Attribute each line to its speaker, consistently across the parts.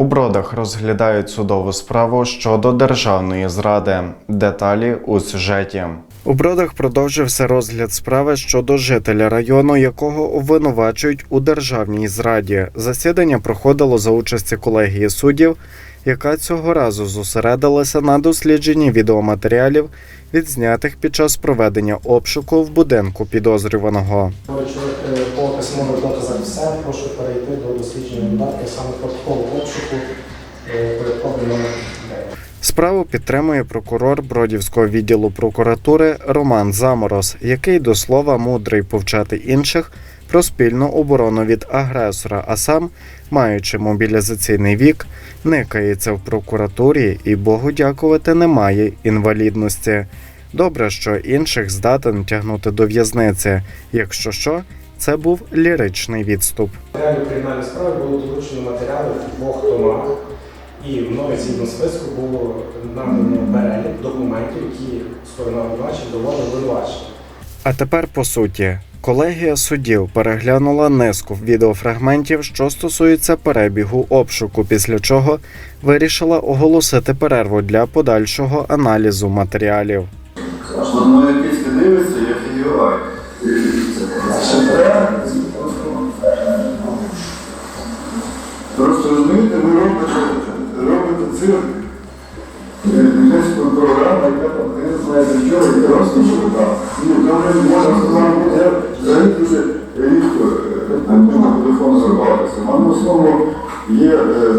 Speaker 1: У бродах розглядають судову справу щодо державної зради. Деталі у сюжеті. У бродах продовжився розгляд справи щодо жителя району, якого обвинувачують у державній зраді. Засідання проходило за участі колегії суддів, яка цього разу зосередилася на дослідженні відеоматеріалів, відзнятих під час проведення обшуку в будинку підозрюваного.
Speaker 2: Е, по письмових доказах все, прошу перейти до дослідження додатків саме протоколу обшуку е, номер
Speaker 1: Справу підтримує прокурор Бродівського відділу прокуратури Роман Замороз, який до слова мудрий повчати інших про спільну оборону від агресора, а сам, маючи мобілізаційний вік, никається в прокуратурі і Богу дякувати немає інвалідності. Добре, що інших здатен тягнути до в'язниці. Якщо що, це був ліричний відступ.
Speaker 2: Матеріалів кримінальної справи було долучено матеріали в двох томах, і мною згідно списку було надано перелік документів, які сторона обвинувачення доводила обвинувачення.
Speaker 1: А тепер по суті. Колегія суддів переглянула низку відеофрагментів, що стосуються перебігу обшуку, після чого вирішила оголосити перерву для подальшого аналізу матеріалів.
Speaker 3: Просто розумієте, ви робите, робите цирк. Е, там на телефон зарватися. У мене в основному є е,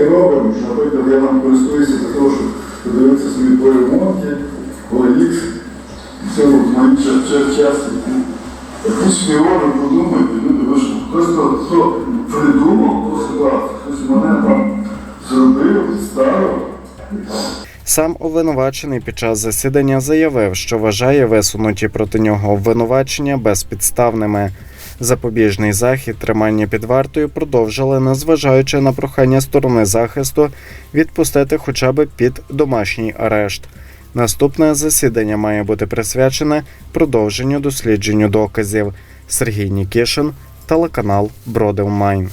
Speaker 3: і робимо, що, наприклад, я вам користуюся для того, щоб подивитися собі по ремонті, OLX, все в моїй часі. Якусь шпіони подумайте, люди, ви ж хтось то хто придумав ту ситуацію, хтось мене там зробив, ставив.
Speaker 1: Сам обвинувачений під час засідання заявив, що вважає висунуті проти нього обвинувачення безпідставними. Запобіжний захід тримання під вартою продовжили, незважаючи на прохання сторони захисту відпустити хоча б під домашній арешт. Наступне засідання має бути присвячене продовженню дослідженню доказів. Сергій Нікішин, телеканал Бродив Майн.